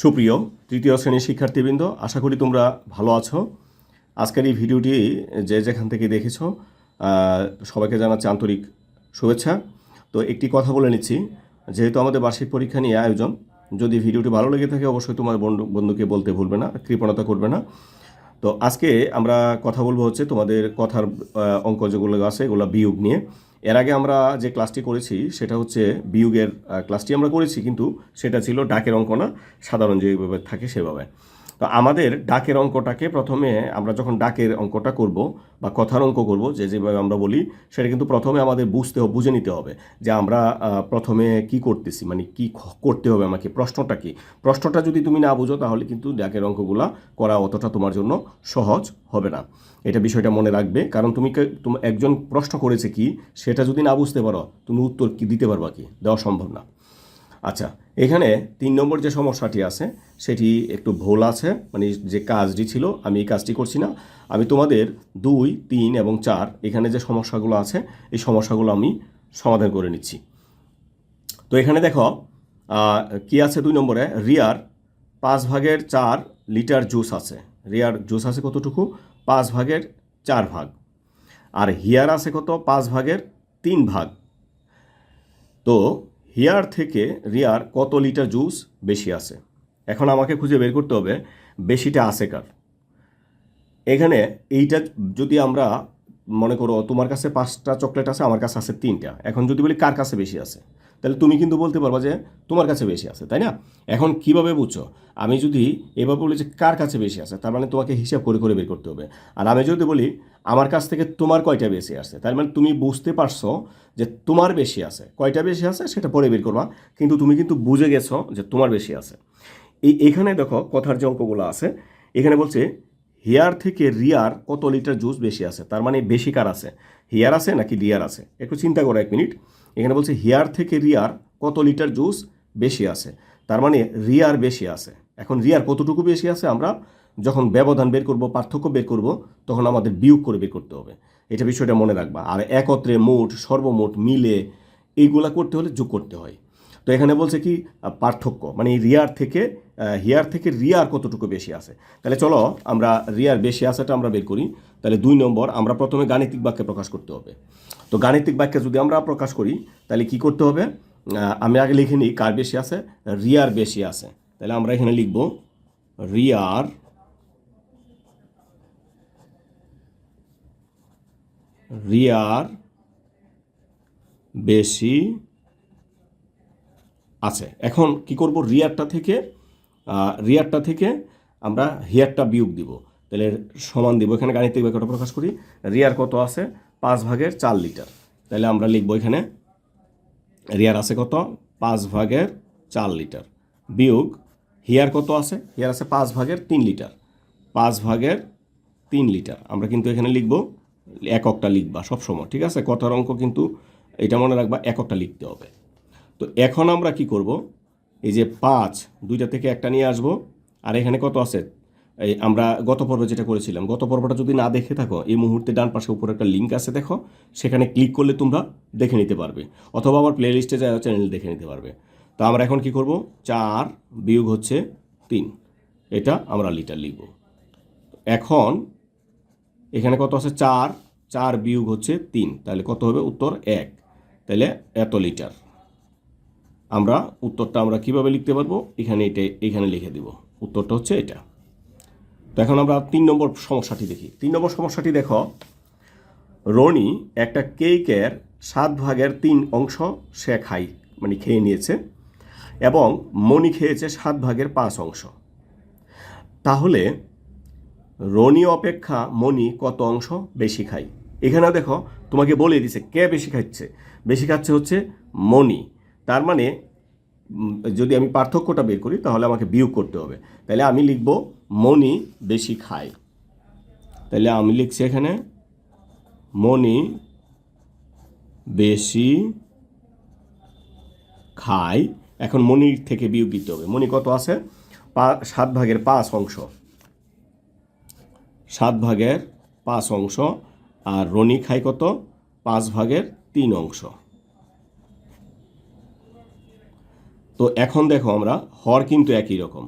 সুপ্রিয় তৃতীয় শ্রেণির শিক্ষার্থীবৃন্দ, আশা করি তোমরা ভালো আছো। আজকের এই ভিডিওটি যে যেখান থেকে দেখেছ সবাইকে জানাচ্ছি আন্তরিক শুভেচ্ছা। তো একটি কথা বলে নিচ্ছি, যেহেতু আমাদের বার্ষিক পরীক্ষা নিয়ে আয়োজন, যদি ভিডিওটি ভালো লেগে থাকে, অবশ্যই তোমার বন্ধু, বন্ধুকে বলতে ভুলবে না, কৃপণতা করবে না। তো আজকে আমরা কথা বলব হচ্ছে তোমাদের কথার অঙ্ক যেগুলো আছে, এগুলো বিয়োগ নিয়ে। এর আগে আমরা যে ক্লাসটি করেছি, সেটা হচ্ছে বিয়োগের ক্লাসটি আমরা করেছি, কিন্তু সেটা ছিল ডাকের অঙ্কনা সাধারণ যেভাবে থাকে সেভাবে। তো আমাদের ডাকের অঙ্কটাকে প্রথমে আমরা যখন ডাকের অঙ্কটা করব বা কথার অঙ্ক করব, যে যেভাবে আমরা বলি, সেটা কিন্তু প্রথমে আমাদের বুঝতে হবে বুঝে নিতে হবে যে আমরা প্রথমে কি করতেছি মানে কি করতে হবে আমাকে, প্রশ্নটা কি? প্রশ্নটা যদি তুমি না বুঝো, তাহলে কিন্তু ডাকের অঙ্কগুলা করা অতটা তোমার জন্য সহজ হবে না। এটা বিষয়টা মনে রাখবে, কারণ তুমি একজন প্রশ্ন করেছে কি, সেটা যদি না বুঝতে পারো, তুমি উত্তর কি দিতে পারবা কি? দেওয়া সম্ভব না। আচ্ছা এখানে তিন নম্বর যে সমস্যাটি আছে, সেটি একটু ভুল আছে মানে যে কাজটি ছিল, আমি এই কাজটি করছি না। আমি তোমাদের দুই, তিন এবং চার এখানে যে সমস্যাগুলো আছে, এই সমস্যাগুলো আমি সমাধান করে নিচ্ছি। তো এখানে দেখো কি আছে দুই নম্বরে? রিয়ার পাঁচ ভাগের চার লিটার জুস আছে। রিয়ার জুস আছে কতটুকু? পাঁচ ভাগের চার ভাগ। আর হিয়ার আছে কত? পাঁচ ভাগের তিন ভাগ। তো হিয়ার থেকে রিয়ার কত লিটার জুস বেশি আছে? এখন আমাকে খুঁজে বের করতে হবে, বেশিটা আছে কার? এখানে এইটা যদি আমরা মনে করো তোমার কাছে পাঁচটা চকলেট আছে, আমার কাছে আছে তিনটা। এখন যদি বলি কার কাছে বেশি আছে, তাহলে তুমি কিন্তু বলতে পারবা যে তোমার কাছে বেশি আছে, তাই না? এখন কীভাবে বুঝছ? আমি যদি এভাবে বলি যে কার কাছে বেশি আছে, তার মানে তোমাকে হিসাব করে করে বের করতে হবে। আর আমি যদি বলি আমার কাছ থেকে তোমার কয়টা বেশি আছে তার মানে তুমি বুঝতে পারছ যে তোমার বেশি আছে। কয়টা বেশি আছে সেটা পরে বের করবা, কিন্তু তুমি কিন্তু বুঝে গেছো যে তোমার বেশি আছে। এই এখানে দেখো কথার যে অঙ্কগুলো আছে, এখানে বলছে, হেয়ার থেকে রিয়ার কত লিটার জুস বেশি আছে? তার মানে বেশি কার আছে? হেয়ার আছে নাকি রিয়ার আছে? একটু চিন্তা করো এক মিনিট। এখানে বলছে, হেয়ার থেকে রিয়ার কত লিটার জুস বেশি আছে? তার মানে রিয়ার বেশি আছে। এখন রিয়ার কতটুকু বেশি আছে আমরা যখন ব্যবধান বের করব, পার্থক্য বের করব, তখন আমাদের বিয়োগ করে বের করতে হবে। এটা বিষয়টা মনে রাখবা। আর একত্রে মোট, সর্বমোট, মিলে এইগুলা করতে হলে যোগ করতে হয়। তো এখানে বলছে কি পার্থক্য। মানে রিয়ার থেকে হিয়ার থেকে রিয়ার কতটুকু বেশি আছে? তাহলে চলো আমরা রিয়ার বেশি আসাটা আমরা বের করি। তাহলে দুই নম্বর, আমরা প্রথমে গাণিতিক বাক্যে প্রকাশ করতে হবে। তো গাণিতিক বাক্যে যদি আমরা প্রকাশ করি, তাহলে কি করতে হবে? আমি আগে লিখে নিই, কার বেশি আছে? রিয়ার বেশি আছে। তাহলে আমরা এখানে লিখব রিয়ার রিয়ার বেশি আছে। এখন কি করব? রিয়ারটা থেকে রিয়ারটা থেকে আমরা হিয়ারটা বিয়োগ দিব। তাহলে সমান দিব। এখানে গাণিতিক বাক্যটা প্রকাশ করি? রিয়ার কত আছে? পাঁচ ভাগের চার লিটার তাহলে আমরা লিখব এখানে রিয়ার আছে কত? পাঁচ ভাগের চার লিটার বিয়োগ হিয়ার কত আছে? হিয়ার আছে পাঁচ ভাগের তিন লিটার। পাঁচ ভাগের তিন লিটার। আমরা কিন্তু এখানে লিখব এককটা লিখবা সবসময়, ঠিক আছে? কথার অঙ্ক কিন্তু এটা মনে রাখবা এককটা লিখতে হবে। তো এখন আমরা কি করব? এই যে পাঁচ, দুইটা থেকে একটা নিয়ে আসব। আর এখানে কত আছে? এই আমরা গত পর্বে যেটা করেছিলাম, গত পর্বটা যদি না দেখে থাকো, এই মুহূর্তে ডান পাশে উপরে একটা লিঙ্ক আছে, দেখো। সেখানে ক্লিক করলে তোমরা দেখে নিতে পারবে। অথবা আমার প্লে লিস্টে যায় চ্যানেল দেখে নিতে পারবে। তো আমরা এখন কি করব? চার বিয়োগ হচ্ছে তিন। এটা আমরা লিটার লিখব। এখন এখানে কত আছে? চার। চার বিয়োগ হচ্ছে তিন। তাহলে কত হবে? উত্তর এক। তাহলে এত লিটার। আমরা উত্তরটা আমরা কীভাবে লিখতে পারব? এখানে এটা, এখানে লিখে দিব। উত্তরটা হচ্ছে এটা। তো এখন আমরা তিন নম্বর সমস্যাটি দেখি। তিন নম্বর সমস্যাটি দেখো। রনি একটা কেকের সাত ভাগের তিন অংশ সে খাই মানে খেয়ে নিয়েছে। এবং মণি খেয়েছে সাত ভাগের পাঁচ অংশ। তাহলে রনি অপেক্ষা মণি কত অংশ? বেশি খায়। এখানেও দেখো, তোমাকে বলে দিছে, কে বেশি খাচ্ছে? বেশি খাচ্ছে হচ্ছে মণি। তার মানে যদি আমি পার্থক্যটা বের করি, তাহলে আমাকে বিয়োগ করতে হবে। তাহলে আমি লিখব, মণি বেশি খায়। তাহলে আমি লিখছি এখানে, মণি বেশি খায়। এখন মণির থেকে বিয়োগ দিতে হবে। মণি কত আছে? সাত ভাগের পাঁচ অংশ। সাত ভাগের পাঁচ অংশ। আর রনি খায় কত? পাঁচ ভাগের তিন অংশ। তো এখন দেখো আমরা, হর কিন্তু একই রকম।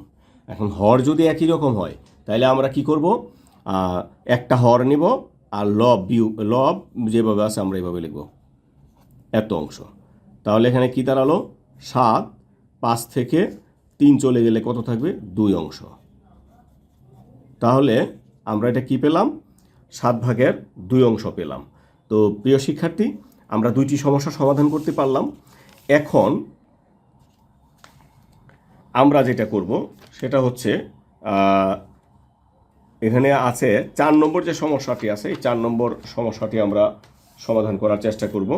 এখন হর যদি একই রকম হয় তাহলে আমরা কি করব? একটা হর নিব, আর লব বিউ লব যেভাবে আছে আমরা এইভাবে লিখব। এত অংশ। তাহলে এখানে কি দাঁড়াল? সাত পাঁচ থেকে তিন চলে গেলে কত থাকবে? দুই অংশ। তাহলে আমরা এটা কি পেলাম? সাত ভাগের দুই অংশ পেলাম। তো প্রিয় শিক্ষার্থী, আমরা দুইটি সমস্যা সমাধান করতে পারলাম। এখন আমরা যেটা করব, সেটা হচ্ছে এখানে আছে চার নম্বর যে সমস্যাটি আছে, এই চার নম্বর সমস্যাটি আমরা সমাধান করার চেষ্টা করব।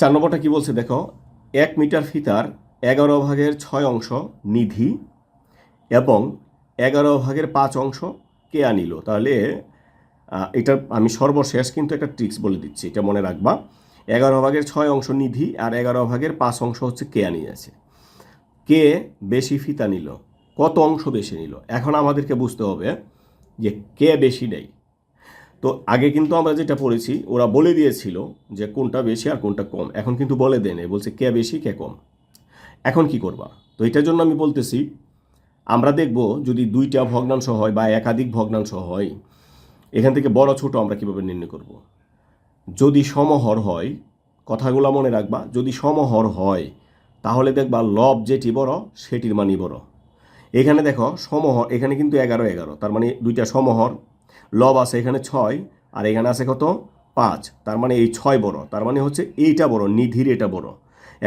চার নম্বরটা কি বলছে দেখো? এক মিটার ফিতার এগারো ভাগের ছয় অংশ নিধি এবং এগারো ভাগের পাঁচ অংশ কে আনিল তাহলে এটা আমি সর্বশেষ কিন্তু একটা ট্রিক্স বলে দিচ্ছি, এটা মনে রাখবা। এগারো ভাগের ছয় অংশ নিধি আর এগারো ভাগের পাঁচ অংশ হচ্ছে কে আনিয়েছে কে বেশি ফিতা নিল? কত অংশ বেশি নিল? এখন আমাদেরকে বুঝতে হবে যে কে বেশি নেই। তো আগে কিন্তু আমরা যেটা পড়েছি, ওরা বলে দিয়েছিল যে কোনটা বেশি আর কোনটা কম। এখন কিন্তু বলে দেয় নাই, বলছে কে বেশি, কে কম। এখন কি করবা? তো এটার জন্য আমি বলতেছি, আমরা দেখব যদি দুইটা ভগ্নাংশ হয় বা একাধিক ভগ্নাংশ হয়, এখান থেকে বড় ছোট আমরা কীভাবে নির্ণয় করব? যদি সমহর হয়, কথাগুলো মনে রাখবা, যদি সমহর হয়, তাহলে দেখবা লব যেটি বড়, সেটির মানই বড়। এখানে দেখো, সমহর, এখানে কিন্তু এগারো এগারো, তার মানে দুইটা সমহর লব আছে এখানে ছয়, আর এখানে আছে কত? পাঁচ। তার মানে এই ছয় বড়। তার মানে হচ্ছে এইটা বড়, নিধির এটা বড়।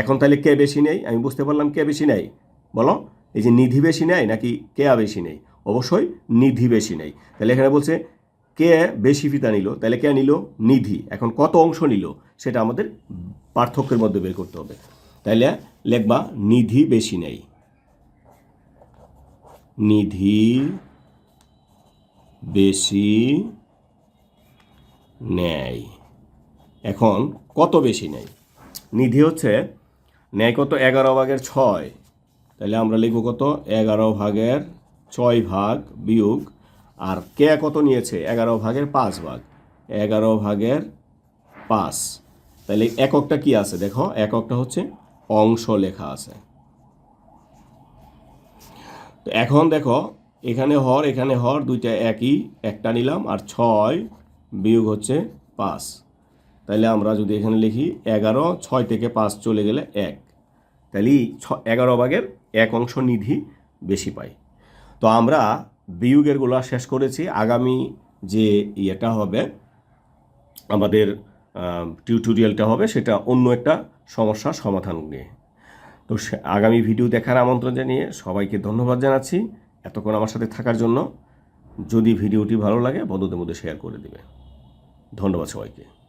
এখন তাহলে কে বেশি নেই আমি বুঝতে পারলাম কে বেশি নেই বলো, এই যে নিধি বেশি নেয় নাকি কেয়া বেশি নেই অবশ্যই নিধি বেশি নেই তাহলে এখানে বলছে কে বেশি ফিতা নিল? তাহলে কে নিল? নিধি। এখন কত অংশ নিল? সেটা আমাদের পার্থক্যের মধ্যে বের করতে হবে। তাইলে লেখবা নিধি বেশি নেই নিধি বেশি নেয়। এখন কত বেশি নেয়? নিধি হচ্ছে ন্যায় কত? এগারো ভাগের ছয়। তাহলে আমরা লিখব কত? এগারো ভাগের ছয় ভাগ বিয়োগ। আর কে কত নিয়েছে? এগারো ভাগের পাঁচ ভাগ। এগারো ভাগের পাঁচ। তাহলে এককটা কি আছে? দেখো, এককটা হচ্ছে অংশ লেখা আছে। তো এখন দেখো এখানে হর এখানে হর, দুইটা একই, একটা নিলাম, আর ছয় বিয়োগ হচ্ছে পাঁচ। তাহলে আমরা যদি এখানে লিখি এগারো, ছয় থেকে পাঁচ চলে গেলে এক। তাহলে ছ, এগারো ভাগের এক অংশ নিধি বেশি পাই। তো আমরা বিয়োগেরগুলো শেষ করেছি। আগামী যে ইয়েটা হবে, আমাদের টিউটোরিয়ালটা হবে, সেটা অন্য একটা সমস্যার সমাধান নিয়ে। তো আগামী ভিডিও দেখার আমন্ত্রণ জানিয়ে সবাইকে ধন্যবাদ জানাচ্ছি। এতক্ষণ আমার সাথে থাকার জন্য যদি ভিডিওটি ভালো লাগে, বন্ধুদের মধ্যে শেয়ার করে দেবে। ধন্যবাদ সবাইকে।